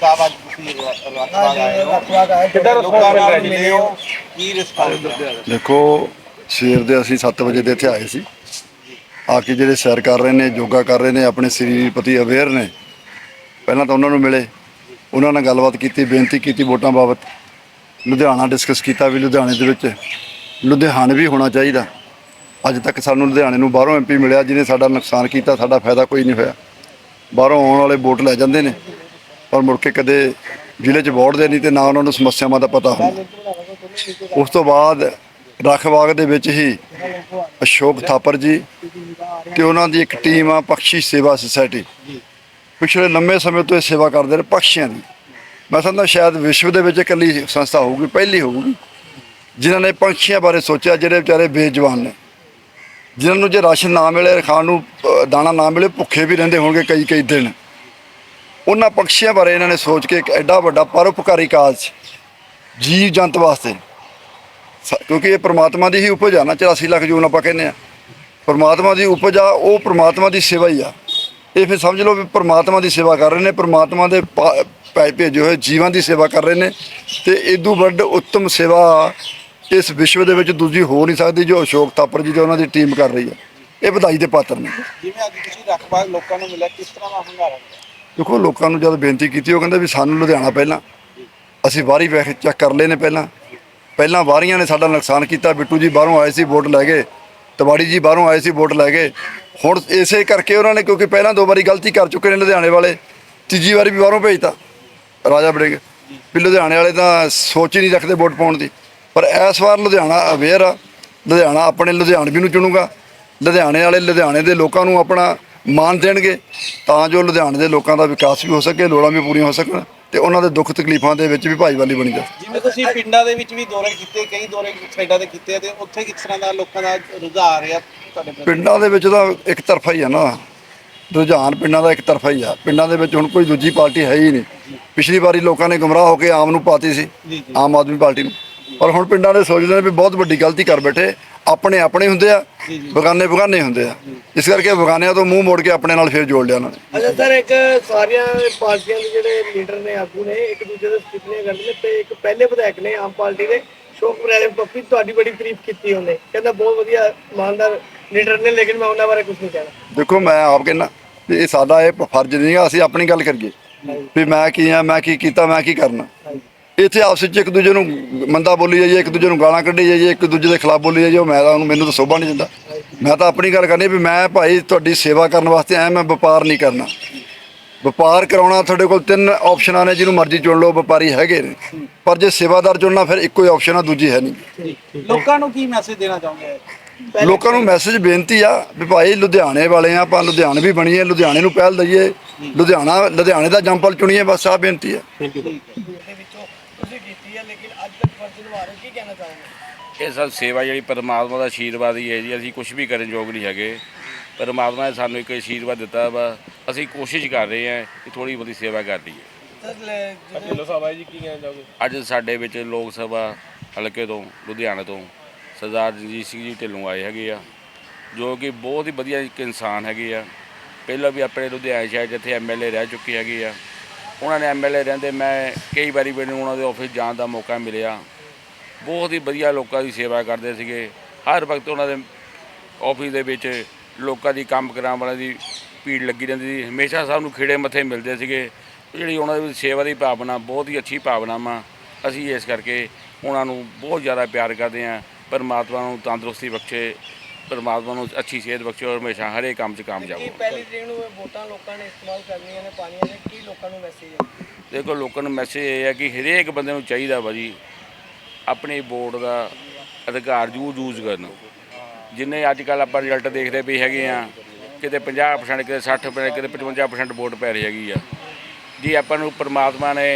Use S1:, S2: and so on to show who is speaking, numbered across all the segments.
S1: ਸਾਹਿਬ ਅੱਜ ਤੁਸੀਂ ਰੱਖਵਾ ਗਏ ਹੋ
S2: ਕਿੱਦਾਂ
S1: ਲੋਕਾਂ
S2: ਰਿਸਪੌਂਸ ਮਿਲ ਰਿਹਾ
S1: ਨਾਲ
S2: ਜੀ?
S1: ਮਿਲੇ ਹੋ ਕੀ ਰਿਸਪੌਂਸ ਹੈ
S3: ਦੇਖੋ ਸਵੇਰ ਦੇ ਅਸੀਂ 7 ਵਜੇ ਦੇ ਇੱਥੇ ਆਏ ਸੀ। ਆ ਕੇ ਜਿਹੜੇ ਸੈਰ ਕਰ ਰਹੇ ਨੇ ਯੋਗਾ ਕਰ ਰਹੇ ਨੇ ਆਪਣੇ ਸਰੀਰ ਪ੍ਰਤੀ ਅਵੇਅਰ ਨੇ ਪਹਿਲਾਂ ਤਾਂ ਉਹਨਾਂ ਨੂੰ ਮਿਲੇ। ਉਹਨਾਂ ਨਾਲ ਗੱਲਬਾਤ ਕੀਤੀ ਬੇਨਤੀ ਕੀਤੀ ਵੋਟਾਂ ਬਾਬਤ। ਲੁਧਿਆਣਾ ਡਿਸਕਸ ਕੀਤਾ ਵੀ ਲੁਧਿਆਣੇ ਦੇ ਵਿੱਚ। ਲੁਧਿਆਣਾ ਵੀ ਹੋਣਾ ਚਾਹੀਦਾ। ਅੱਜ ਤੱਕ ਸਾਨੂੰ ਲੁਧਿਆਣੇ ਨੂੰ ਬਾਹਰੋਂ ਐਮਪੀ ਮਿਲਿਆ ਜਿਹਨੇ ਸਾਡਾ ਨੁਕਸਾਨ ਕੀਤਾ ਸਾਡਾ ਫਾਇਦਾ ਕੋਈ ਨਹੀਂ ਹੋਇਆ। ਬਾਹਰੋਂ ਆਉਣ ਵਾਲੇ ਵੋਟ ਲੈ ਜਾਂਦੇ ਨੇ, ਪਰ ਮੁੜ ਕੇ ਕਦੇ ਜ਼ਿਲ੍ਹੇ 'ਚ ਵੋਟਦੇ ਨਹੀਂ ਤੇ ਨਾ ਉਹਨਾਂ ਨੂੰ ਸਮੱਸਿਆਵਾਂ ਦਾ ਪਤਾ ਹੁੰਦਾ। ਉਸ ਤੋਂ ਬਾਅਦ ਰਖਬਾਗ ਦੇ ਵਿੱਚ ਹੀ ਅਸ਼ੋਕ ਥਾਪਰ ਜੀ ਤੇ ਉਹਨਾਂ ਦੀ ਇੱਕ ਟੀਮ ਆ ਪਕਸ਼ੀ ਸੇਵਾ ਸੁਸਾਇਟੀ। ਪਿਛਲੇ ਲੰਮੇ ਸਮੇਂ ਤੋਂ ਇਹ ਸੇਵਾ ਕਰਦੇ ਨੇ ਪਕਸ਼ੀਆਂ ਦੀ। ਮੈਂ ਸਮਝਦਾ ਸ਼ਾਇਦ ਵਿਸ਼ਵ ਦੇ ਵਿੱਚ ਇਕੱਲੀ ਸੰਸਥਾ ਹੋਊਗੀ, ਪਹਿਲੀ ਹੋਊਗੀ। ਜਿਨ੍ਹਾਂ ਨੇ ਪੰਛੀਆਂ ਬਾਰੇ ਸੋਚਿਆ, ਜਿਹੜੇ ਵਿਚਾਰੇ ਬੇਜਵਾਨ ਨੇ। ਜਿਨ੍ਹਾਂ ਨੂੰ ਜੇ ਰਾਸ਼ਨ ਨਾ ਮਿਲੇ, ਖਾਣ ਨੂੰ ਦਾਣਾ ਨਾ ਮਿਲੇ, ਭੁੱਖੇ ਵੀ ਰਹਿੰਦੇ ਹੋਣਗੇ ਕਈ ਕਈ ਦਿਨ। ਉਹਨਾਂ ਪੰਛੀਆਂ ਬਾਰੇ ਇਹਨਾਂ ਨੇ ਸੋਚ ਕੇ ਇੱਕ ਐਡਾ ਵੱਡਾ ਪਰਉਪਕਾਰੀ ਕਾਜ ਜੀਵ ਜੰਤ ਵਾਸਤੇ। ਸ- ਕਿਉਂਕਿ ਇਹ ਪ੍ਰਮਾਤਮਾ ਦੀ ਹੀ ਉਪਜ ਆ ਨਾ 84 ਲੱਖ ਜੂਨ ਆਪਾਂ ਕਹਿੰਦੇ ਆ ਪ੍ਰਮਾਤਮਾ ਦੀ ਉਪਜ ਆ ਉਹ ਪ੍ਰਮਾਤਮਾ ਦੀ ਸੇਵਾ ਹੀ ਆ। ਇਹ ਫਿਰ ਸਮਝ ਲਓ ਵੀ ਪ੍ਰਮਾਤਮਾ ਦੀ ਸੇਵਾ ਕਰ ਰਹੇ ਨੇ, ਪ੍ਰਮਾਤਮਾ ਦੇ ਪਾ- ਪੈ ਭੇਜੇ ਹੋਏ ਜੀਵਾਂ ਦੀ ਸੇਵਾ ਕਰ ਰਹੇ ਨੇ। ਤੇ ਇਦੋਂ ਵੱਡ ਉੱਤਮ ਸੇਵਾ ਇਸ ਵਿਸ਼ਵ ਦੇ ਵਿੱਚ ਦੂਜੀ ਹੋ ਨਹੀਂ ਸਕਦੀ ਜੋ ਅਸ਼ੋਕ ਥਾਪਰ ਜੀ ਤੇ ਉਹਨਾਂ ਦੀ ਟੀਮ ਕਰ ਰਹੀ ਹੈ। ਇਹ ਵਧਾਈ ਦੇ ਪਾਤਰ ਨੇ।
S1: ਜਿਵੇਂ ਅੱਜ ਤੁਸੀਂ ਰੱਖਵਾ ਲੋਕਾਂ ਨੂੰ ਮਿਲਿਆ ਕਿਸ ਤਰ੍ਹਾਂ ਦਾ ਹੰਗਾਰਾ ਮਿਲਿਆ
S3: ਦੇਖੋ ਲੋਕਾਂ ਨੂੰ ਜਦ ਬੇਨਤੀ ਕੀਤੀ ਉਹ ਕਹਿੰਦੇ ਵੀ ਸਾਨੂੰ ਲੁਧਿਆਣਾ ਪਹਿਲਾਂ। ਅਸੀਂ ਵਾਰੀ ਵੇਖ ਚੈੱਕ ਕਰ ਲਏ ਨੇ ਪਹਿਲਾਂ। ਪਹਿਲਾਂ ਵਾਰੀਆਂ ਨੇ ਸਾਡਾ ਨੁਕਸਾਨ ਕੀਤਾ। ਬਿੱਟੂ ਜੀ ਬਾਹਰੋਂ ਆਏ ਸੀ ਵੋਟ ਲੈ ਗਏ। ਤਵਾੜੀ ਜੀ ਬਾਹਰੋਂ ਆਏ ਸੀ ਵੋਟ ਲੈ ਗਏ। ਹੁਣ ਇਸੇ ਕਰਕੇ ਉਹਨਾਂ ਨੇ ਕਿਉਂਕਿ ਪਹਿਲਾਂ ਦੋ ਵਾਰੀ ਗਲਤੀ ਕਰ ਚੁੱਕੇ ਨੇ ਲੁਧਿਆਣੇ ਵਾਲੇ। ਤੀਜੀ ਵਾਰੀ ਵੀ ਬਾਹਰੋਂ ਭੇਜਤਾ। ਰਾਜਾ ਬੜੇਗ। ਵੀ ਲੁਧਿਆਣੇ ਵਾਲੇ ਤਾਂ ਸੋਚ ਹੀ ਨਹੀਂ ਰੱਖਦੇ ਵੋਟ ਪਾਉਣ ਦੀ। ਪਰ ਇਸ ਵਾਰ ਲੁਧਿਆਣਾ ਅਵੇਅਰ ਆ। ਲੁਧਿਆਣਾ ਆਪਣੇ ਲੁਧਿਆਣਵੀ ਨੂੰ ਚੁਣੂਗਾ। ਲੁਧਿਆਣੇ ਵਾਲੇ ਲੁਧਿਆਣੇ ਦੇ ਲੋਕਾਂ ਨੂੰ ਆਪਣਾ ਮਾਨ ਦੇਣਗੇ ਤਾਂ ਜੋ ਲੁਧਿਆਣੇ ਦੇ ਲੋਕਾਂ ਦਾ ਵਿਕਾਸ ਵੀ ਹੋ ਸਕੇ ਲੋੜਾਂ ਵੀ ਪੂਰੀਆਂ ਹੋ ਸਕਣ ਤੇ ਉਹਨਾਂ ਦੇ ਦੁੱਖ ਤਕਲੀਫਾਂ ਦੇ ਵਿੱਚ ਵੀ ਭਾਈਵਾਲੀ ਬਣੀ ਜਾਵੇ।
S1: ਜਿਵੇਂ ਤੁਸੀਂ ਪਿੰਡਾਂ ਦੇ ਵਿੱਚ ਵੀ ਦੌਰੇ ਕੀਤੇ ਕਈ ਦੌਰੇ ਸਾਈਡਾਂ ਤੇ ਕੀਤੇ ਤੇ ਉੱਥੇ ਕਿਸ ਤਰ੍ਹਾਂ ਦਾ ਲੋਕਾਂ ਦਾ ਰੁਝਾਨ ਆ ਰਿਹਾ ਤੁਹਾਡੇ?
S3: ਪਿੰਡਾਂ ਦੇ ਵਿੱਚ ਤਾਂ ਇੱਕ ਤਰਫਾ ਹੀ ਆ ਨਾ। ਰੁਝਾਨ ਪਿੰਡਾਂ ਦਾ ਇੱਕ ਤਰਫਾ ਹੀ ਆ। ਪਿੰਡਾਂ ਦੇ ਵਿੱਚ ਹੁਣ ਕੋਈ ਦੂਜੀ ਪਾਰਟੀ ਹੈ ਹੀ ਨਹੀਂ। ਪਿਛਲੀ ਵਾਰੀ ਲੋਕਾਂ ਨੇ ਗੁੰਮਰਾਹ ਹੋ ਕੇ ਆਮ ਨੂੰ ਪਾਤੀ ਸੀ।
S1: ਜੀ, ਜੀ।
S3: ਆਮ ਆਦਮੀ ਪਾਰਟੀ ਨੂੰ। ਪਰ ਹੁਣ ਪਿੰਡਾਂ ਦੇ ਸੋਚਦੇ ਨੇ ਵੀ ਬਹੁਤ ਵੱਡੀ ਗਲਤੀ ਕਰ ਬੈਠੇ। ਆਪਣੇ ਆਪਣੇ ਹੁੰਦੇ ਆ। ਬਗਾਨੇ ਬਗਾਨੇ ਹੁੰਦੇ ਆ। ਇਸ ਕਰਕੇ ਬਗਾਨਿਆਂ ਤੋਂ ਮੂੰਹ ਮੋੜ ਕੇ ਆਪਣੇ ਨਾਲ ਫੇਰ ਜੋੜ ਲਿਆ ਉਹਨਾਂ ਨੇ।
S2: ਅੱਛਾ ਸਰ ਇੱਕ ਸਾਰੀਆਂ ਪਾਰਟੀਆਂ ਦੇ ਜਿਹੜੇ ਲੀਡਰ ਨੇ ਆਗੂ ਨੇ ਇੱਕ ਦੂਜੇ ਦੇ ਸਟਿੱਪਨੀਆਂ ਕਰਦੇ ਨੇ ਤੇ ਇੱਕ ਪਹਿਲੇ ਵਿਧਾਇਕ ਨੇ ਆਮ ਪਾਰਟੀ ਦੇ ਸ਼ੋਕ ਬਰਾਲੇ ਪੱਪੀ ਤੁਹਾਡੀ ਬੜੀ ਤਾਰੀਫ ਕੀਤੀ ਉਹਨੇ। ਕਹਿੰਦਾ ਬਹੁਤ ਵਧੀਆ ਇਮਾਨਦਾਰ ਲੀਡਰ ਨੇ ਲੇਕਿਨ ਮੈਂ ਉਹਨਾਂ ਬਾਰੇ ਕੁਝ ਨਹੀਂ ਕਹਿਣਾ।
S3: ਦੇਖੋ ਮੈਂ ਆਪ ਕਹਿੰਦਾ ਇਹ ਸਾਡਾ ਇਹ ਫਰਜ਼ ਨਹੀਂ ਆ ਅਸੀਂ ਆਪਣੀ ਗੱਲ ਕਰੀਏ। ਵੀ ਮੈਂ ਕੀ ਆ ਮੈਂ ਕੀ ਕੀਤਾ ਮੈਂ ਕੀ ਕਰਨਾ। ਇੱਥੇ ਆਪਸ ਵਿੱਚ ਇੱਕ ਦੂਜੇ ਨੂੰ ਮੰਦਾ ਬੋਲੀ ਜਾਈਏ ਇੱਕ ਦੂਜੇ ਨੂੰ ਗਾਲਾਂ ਕੱਢੀ ਜਾਈਏ ਇੱਕ ਦੂਜੇ ਦੇ ਖਿਲਾਫ ਬੋਲੀ ਜਾਈਏ ਉਹ ਮੈਂ ਤਾਂ ਉਹਨੂੰ ਮੈਨੂੰ ਤਾਂ ਸੋਭਾ ਨਹੀਂ ਦਿੰਦਾ। ਮੈਂ ਤਾਂ ਆਪਣੀ ਗੱਲ ਕਰਨੀ ਵੀ ਮੈਂ ਭਾਈ ਤੁਹਾਡੀ ਸੇਵਾ ਕਰਨ ਵਾਸਤੇ ਆਇਆ ਮੈਂ ਵਪਾਰ ਨਹੀਂ ਕਰਨਾ। ਵਪਾਰ ਕਰਾਉਣਾ ਤੁਹਾਡੇ ਕੋਲ ਤਿੰਨ ਆਪਸ਼ਨਾਂ ਨੇ ਜਿਹਨੂੰ ਮਰਜ਼ੀ ਚੁਣ ਲਓ ਵਪਾਰੀ ਹੈਗੇ ਨੇ। ਪਰ ਜੇ ਸੇਵਾਦਾਰ ਚੁਣਨਾ ਫਿਰ ਇੱਕੋ ਹੀ ਆਪਸ਼ਨ ਆ ਦੂਜੀ ਹੈ ਨਹੀਂ।
S1: ਲੋਕਾਂ ਨੂੰ ਕੀ ਮੈਸੇਜ ਦੇਣਾ ਚਾਹੁੰਦੇ
S3: ਲੋਕਾਂ ਨੂੰ ਮੈਸੇਜ ਬੇਨਤੀ ਆ ਵੀ ਭਾਈ ਲੁਧਿਆਣੇ ਵਾਲੇ ਆ ਆਪਾਂ ਲੁਧਿਆਣੇ ਵੀ ਬਣੀਏ ਲੁਧਿਆਣੇ ਨੂੰ ਪਹਿਲ ਦਈਏ। ਲੁਧਿਆਣਾ ਲੁਧਿਆਣੇ ਦਾ ਜੰਪਲ ਚੁਣੀਏ ਬਸ ਆ ਬੇਨਤੀ ਆ
S2: ਦੇ ਵਿੱਚੋਂ ਤੁਸੀਂ ਕੀਤੀ ਹੈ ਲੇਕਿਨ ਅੱਜ ਤੱਕ ਫਰਜ਼ ਨਿਭਾ ਰਹੇ ਹੋ ਕੀ ਕਹਿਣਾ ਚਾਹੋਗੇ
S4: ਇਹ ਸਭ ਸੇਵਾ ਜਿਹੜੀ ਪਰਮਾਤਮਾ ਦਾ ਆਸ਼ੀਰਵਾਦ ਹੀ ਹੈ ਜੀ ਅਸੀਂ ਕੁਝ ਵੀ ਕਰਨ ਯੋਗ ਨਹੀਂ ਹੈਗੇ। ਪਰਮਾਤਮਾ ਨੇ ਸਾਨੂੰ ਇੱਕ ਆਸ਼ੀਰਵਾਦ ਦਿੱਤਾ ਵਾ ਅਸੀਂ ਕੋਸ਼ਿਸ਼ ਕਰ ਰਹੇ ਹਾਂ ਕਿ ਥੋੜੀ ਬਹੁਤੀ ਸੇਵਾ ਕਰ ਲਈਏ।
S2: ਢਿੱਲੋਂ ਸਾਹਿਬ ਆਏ ਜੀ ਕੀ ਕਹਿਣਾ ਚਾਹੋਗੇ?
S4: ਅੱਜ ਸਾਡੇ ਵਿੱਚ ਲੋਕ ਸਭਾ ਹਲਕੇ ਤੋਂ ਲੁਧਿਆਣਾ ਤੋਂ ਸਰਦਾਰ ਰਣਜੀਤ ਸਿੰਘ ਜੀ ਢਿੱਲੋਂ ਆਏ ਹੈਗੇ ਆ ਜੋ ਕਿ ਬਹੁਤ ਹੀ ਵਧੀਆ ਇੱਕ ਇਨਸਾਨ ਹੈਗੇ ਆ। ਪਹਿਲਾਂ ਵੀ ਆਪਣੇ ਲੁਧਿਆਣਾ ਸ਼ਹਿਰ ਜਿੱਥੇ ਐਮਐਲਏ ਰਹਿ ਚੁੱਕੇ ਹੈਗੇ ਆ ਉਹਨਾਂ ਨੇ ਐਮਐਲਏ ਰਹਿੰਦੇ ਮੈਂ ਕਈ ਵਾਰੀ ਮੈਨੂੰ ਉਹਨਾਂ ਦੇ ਆਫਿਸ ਜਾਣ ਦਾ ਮੌਕਾ ਮਿਲਿਆ। ਬਹੁਤ ਹੀ ਵਧੀਆ ਲੋਕਾਂ ਦੀ ਸੇਵਾ ਕਰਦੇ ਸੀਗੇ। ਹਰ ਵਕਤ ਉਹਨਾਂ ਦੇ ਆਫਿਸ ਦੇ ਵਿੱਚ ਲੋਕਾਂ ਦੀ ਕੰਮ ਕਰਾਉਣ ਵਾਲਿਆਂ ਦੀ ਭੀੜ ਲੱਗੀ ਰਹਿੰਦੀ ਸੀ। ਹਮੇਸ਼ਾ ਸਭ ਨੂੰ ਖਿੜੇ ਮੱਥੇ ਮਿਲਦੇ ਸੀਗੇ। ਜਿਹੜੀ ਉਹਨਾਂ ਦੀ ਸੇਵਾ ਦੀ ਭਾਵਨਾ ਬਹੁਤ ਹੀ ਅੱਛੀ ਭਾਵਨਾ ਵਾ ਅਸੀਂ ਇਸ ਕਰਕੇ ਉਹਨਾਂ ਨੂੰ ਬਹੁਤ ਜ਼ਿਆਦਾ ਪਿਆਰ ਕਰਦੇ ਹਾਂ। ਪਰਮਾਤਮਾ ਨੂੰ ਤੰਦਰੁਸਤੀ ਬਖਸ਼ੇ ਪਰਮਾਤਮਾ ਨੂੰ ਅੱਛੀ ਸਿਹਤ ਬਖਸ਼ੇ ਔਰ ਹਮੇਸ਼ਾ ਹਰੇ ਕੰਮ 'ਚ ਕਾਮਯਾਬ ਹੋਣ
S2: ਪਹਿਲੀ ਤਰੀਕ ਨੂੰ ਵੋਟਾਂ ਲੋਕਾਂ ਨੇ ਇਸਤੇਮਾਲ ਕਰਨੀਆਂ ਨੇ ਪਾਣੀਆਂ ਨੇ। ਕੀ ਲੋਕਾਂ ਨੂੰ ਮੈਸੇਜ ਹੈ
S4: ਦੇਖੋ ਲੋਕਾਂ ਨੂੰ ਮੈਸੇਜ ਇਹ ਹੈ ਕਿ ਹਰੇਕ ਬੰਦੇ ਨੂੰ ਚਾਹੀਦਾ ਵਾ ਜੀ ਆਪਣੀ ਵੋਟ ਦਾ ਅਧਿਕਾਰ ਜੂ ਯੂਜ਼ ਕਰਨ। ਜਿੰਨੇ ਅੱਜ ਕੱਲ ਆਪਾਂ ਰਿਜ਼ਲਟ ਦੇਖਦੇ ਪਏ ਹੈਗੇ ਆ ਕਿਤੇ 50% ਕਿਤੇ 60% ਕਿਤੇ 55% ਵੋਟ ਪੈ ਰਹੀ ਹੈਗੀ ਆ। ਜੀ ਆਪਾਂ ਨੂੰ ਪਰਮਾਤਮਾ ਨੇ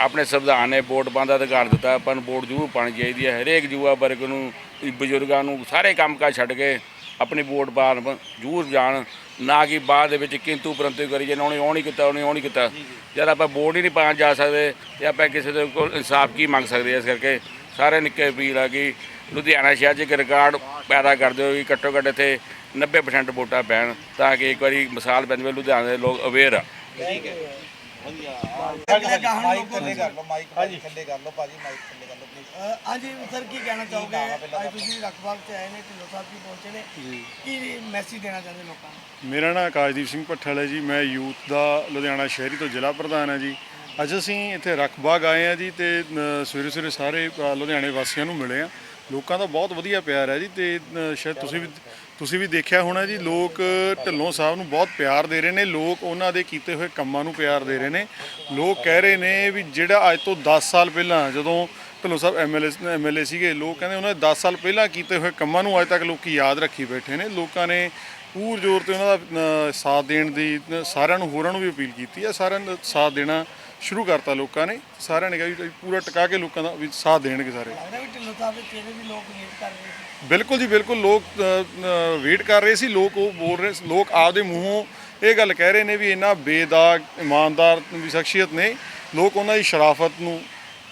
S4: ਆਪਣੇ ਸੰਵਿਧਾਨ ਨੇ ਵੋਟ ਪਾਉਣ ਦਾ ਅਧਿਕਾਰ ਦਿੱਤਾ, ਆਪਾਂ ਨੂੰ ਵੋਟ ਜ਼ਰੂਰ ਪਾਉਣੀ ਚਾਹੀਦੀ ਹੈ। ਹਰੇਕ ਯੁਵਾ ਵਰਗ ਨੂੰ, ਬਜ਼ੁਰਗਾਂ ਨੂੰ ਸਾਰੇ ਕੰਮਕਾਜ ਛੱਡ ਕੇ ਆਪਣੀ ਵੋਟ ਪਾਉਣ, ਜ਼ਰੂਰ ਜਾਣ। ਨਾ ਕਿ ਬਾਅਦ ਦੇ ਵਿੱਚ ਕਿੰਤੂ ਪਰੰਤੂ ਕਰੀ ਜਾਣ ਉਹਨੇ ਉਹ ਨਹੀਂ ਕੀਤਾ ਉਹਨੇ ਉਹ ਨਹੀਂ ਕੀਤਾ। ਜਦ ਆਪਾਂ ਵੋਟ ਹੀ ਨਹੀਂ ਪਾਉਣ ਜਾ ਸਕਦੇ ਤੇ ਆਪਾਂ ਕਿਸੇ ਦੇ ਕੋਲ ਇਨਸਾਫ ਕੀ ਮੰਗ ਸਕਦੇ ਹਾਂ ਇਸ ਕਰਕੇ ਸਾਰੇ ਨਿੱਕੇ ਅਪੀਲ ਆ ਕਿ ਲੁਧਿਆਣਾ ਸ਼ਹਿਰ 'ਚ ਇੱਕ ਰਿਕਾਰਡ ਪੈਦਾ ਕਰ ਦਿਓ ਕਿ ਘੱਟੋ ਘੱਟ ਇੱਥੇ 90% ਵੋਟਾਂ ਪੈਣ ਤਾਂ ਕਿ ਇੱਕ ਵਾਰੀ ਮਿਸਾਲ ਬਣ ਜਾਵੇ ਲੁਧਿਆਣਾ ਦੇ ਲੋਕ ਅਵੇਅਰ ਆ।
S1: ਠੀਕ ਹੈ। ਵਧੀਆ
S2: ਅਗਲੇ ਗਾਹਾਂ ਨੂੰ
S1: ਮਾਈਕ
S2: ਲੋਕਾਂ
S1: ਥੱਲੇ
S2: ਨੂੰ-
S1: ਕਰ ਲਓ ਮਾਈਕ ਥੱਲੇ ਕਰ ਲਓ ਭਾਜੀ ਮਾਈਕ ਥੱਲੇ ਕਰ ਲਓ ਪਲੀਜ਼
S2: ਅ, ਹਾਂਜੀ ਸਰ ਕੀ ਕਹਿਣਾ ਚਾਹੋਗੇ? ਅੱਜ ਤੁਸੀਂ ਰਖਬਾਗ ਚ ਆਏ ਨੇ ਢਿੱਲੋਂ ਸਾਹਿਬ ਜੀ ਪਹੁੰਚੇ ਨੇ।
S5: ਜੀ।
S2: ਕੀ ਮੈਸੇਜ ਦੇਣਾ ਚਾਹੁੰਦੇ ਲੋਕਾਂ ਨੂੰ?
S5: ਮੇਰਾ ਨਾਮ ਆਕਾਸ਼ਦੀਪ ਸਿੰਘ ਭੱਠਲ ਹੈ ਜੀ ਮੈਂ ਯੂਥ ਦਾ ਲੁਧਿਆਣਾ ਸ਼ਹਿਰੀ ਤੋਂ ਜ਼ਿਲ੍ਹਾ ਪ੍ਰਧਾਨ ਹਾਂ ਜੀ। ਅੱਜ ਅਸੀਂ ਇੱਥੇ ਰਖਬਾਗ ਆਏ ਹਾਂ ਜੀ ਤੇ ਸਵੇਰੇ ਸਵੇਰੇ ਸਾਰੇ ਲੁਧਿਆਣੇ ਵਾਸੀਆਂ ਨੂੰ ਮਿਲੇ ਆ ਲੋਕਾਂ ਦਾ ਬਹੁਤ ਵਧੀਆ ਪਿਆਰ ਹੈ ਜੀ ਤੇ ਸ਼ਾਇਦ ਤੁਸੀਂ ਵੀ ਤੁਸੀਂ ਵੀ ਦੇਖਿਆ ਹੋਣਾ ਜੀ, ਲੋਕ ਢਿੱਲੋਂ ਸਾਹਿਬ ਨੂੰ ਬਹੁਤ ਪਿਆਰ ਦੇ ਰਹੇ ਨੇ, ਲੋਕ ਉਹਨਾਂ ਦੇ ਕੀਤੇ ਹੋਏ ਕੰਮਾਂ ਨੂੰ ਪਿਆਰ ਦੇ ਰਹੇ ਨੇ। ਲੋਕ ਕਹਿ ਰਹੇ ਨੇ ਵੀ ਜਿਹੜਾ ਅੱਜ ਤੋਂ 10 ਸਾਲ ਪਹਿਲਾਂ ਜਦੋਂ ਢੱਲੋਂ ਸਾਹਿਬ ਐਮਐਲਏ ਐਮਐਲਏ ਸੀਗੇ, ਲੋਕ ਕਹਿੰਦੇ ਉਹਨਾਂ ਦੇ 10 ਸਾਲ ਪਹਿਲਾਂ ਕੀਤੇ ਹੋਏ ਕੰਮਾਂ ਨੂੰ ਅੱਜ ਤੱਕ ਲੋਕੀ ਯਾਦ ਰੱਖੀ ਬੈਠੇ ਨੇ। ਲੋਕਾਂ ਨੇ ਪੂਰ ਜ਼ੋਰ ਤੇ ਉਹਨਾਂ ਦਾ ਸਾਥ ਦੇਣ ਦੀ, ਸਾਰਿਆਂ ਨੂੰ, ਹੋਰਾਂ ਨੂੰ ਵੀ ਅਪੀਲ ਕੀਤੀ ਹੈ। ਸਾਰਿਆਂ ਨੇ ਸਾਥ ਦੇਣਾ ਸ਼ੁਰੂ ਕਰਤਾ ਲੋਕਾਂ ਨੇ। ਸਾਰਿਆਂ ਨੇ ਕਿਹਾ ਵੀ ਪੂਰਾ ਟਿਕਾ ਕੇ ਲੋਕਾਂ ਦਾ ਵੀ ਸਾਥ ਦੇਣਗੇ ਸਾਰੇ।
S2: ਲੱਗਦਾ ਵੀ ਢਿੱਲੋਂ ਸਾਹਿਬ ਦੇ ਚਿਹਰੇ ਵੀ ਲੋਕ ਵੇਟ ਕਰ ਰਹੇ ਸੀ।
S5: ਬਿਲਕੁਲ ਜੀ ਬਿਲਕੁਲ ਲੋਕ ਵੇਟ ਕਰ ਰਹੇ ਸੀ ਲੋਕ ਉਹ ਬੋਲ ਰਹੇ ਲੋਕ ਆਪਦੇ ਮੂੰਹੋਂ ਇਹ ਗੱਲ ਕਹਿ ਰਹੇ ਨੇ ਵੀ ਇਹਨਾਂ ਬੇਦਾਗ ਇਮਾਨਦਾਰ ਵੀ ਸ਼ਖਸੀਅਤ ਨੇ ਲੋਕ ਉਹਨਾਂ ਦੀ ਸ਼ਰਾਫਤ ਨੂੰ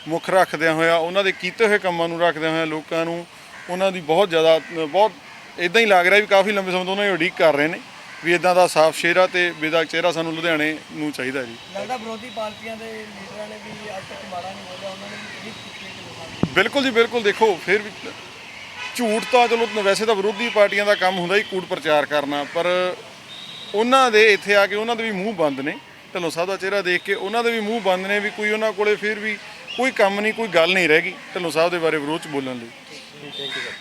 S5: ਮੁੱਖ ਰੱਖਦਿਆਂ ਹੋਇਆ ਉਹਨਾਂ ਦੇ ਕੀਤੇ ਹੋਏ ਕੰਮਾਂ ਨੂੰ ਰੱਖਦਿਆਂ ਹੋਇਆ ਲੋਕਾਂ ਨੂੰ ਉਹਨਾਂ ਦੀ ਬਹੁਤ ਜ਼ਿਆਦਾ ਬਹੁਤ ਇਦਾਂ ਹੀ ਲੱਗ ਰਿਹਾ ਵੀ ਕਾਫੀ ਲੰਬੇ ਸਮੇਂ ਤੋਂ ਉਹਨਾਂ ਦੀ ਉਡੀਕ ਕਰ ਰਹੇ ਨੇ ਵੀ ਇਦਾਂ ਦਾ ਸਾਫ਼ ਚਿਹਰਾ ਤੇ ਬੇਦਾਗ ਚਿਹਰਾ ਸਾਨੂੰ ਲੁਧਿਆਣੇ ਨੂੰ ਚਾਹੀਦਾ ਜੀ।
S2: ਲੱਗਦਾ ਵਿਰੋਧੀ ਪਾਰਟੀਆਂ ਦੇ ਲੀਡਰਾਂ ਨੇ ਵੀ ਅੱਜ ਤੱਕ ਮਾੜਾ ਨਹੀਂ ਬੋਲਿਆ ਉਹਨਾਂ ਨੇ ਵੀ
S5: ਬਿਲਕੁਲ ਜੀ ਬਿਲਕੁਲ ਦੇਖੋ ਫਿਰ ਵੀ ਝੂਠ ਤਾਂ ਚਲੋ ਵੈਸੇ ਤਾਂ ਵਿਰੋਧੀ ਪਾਰਟੀਆਂ ਦਾ ਕੰਮ ਹੁੰਦਾ ਹੀ ਕੂੜ ਪ੍ਰਚਾਰ ਕਰਨਾ, ਪਰ ਉਹਨਾਂ ਦੇ ਇੱਥੇ ਆ ਕੇ ਉਹਨਾਂ ਦੇ ਵੀ ਮੂੰਹ ਬੰਦ ਨੇ। ਢਿੱਲੋਂ ਸਾਹਿਬ ਦਾ ਚਿਹਰਾ ਦੇਖ ਕੇ ਉਹਨਾਂ ਦੇ ਵੀ ਮੂੰਹ ਬੰਦ ਨੇ ਵੀ ਕੋਈ ਉਹਨਾਂ ਕੋਲੇ ਫਿਰ ਵੀ ਕੋਈ ਕੰਮ ਨਹੀਂ, ਕੋਈ ਗੱਲ ਨਹੀਂ ਰਹਿ ਗਈ। ਢੱਲੋਂ ਸਾਹਿਬ ਦੇ ਬਾਰੇ ਵਿਰੋਧ ਚ ਬੋਲਣ ਲਈ।
S1: Thank you sir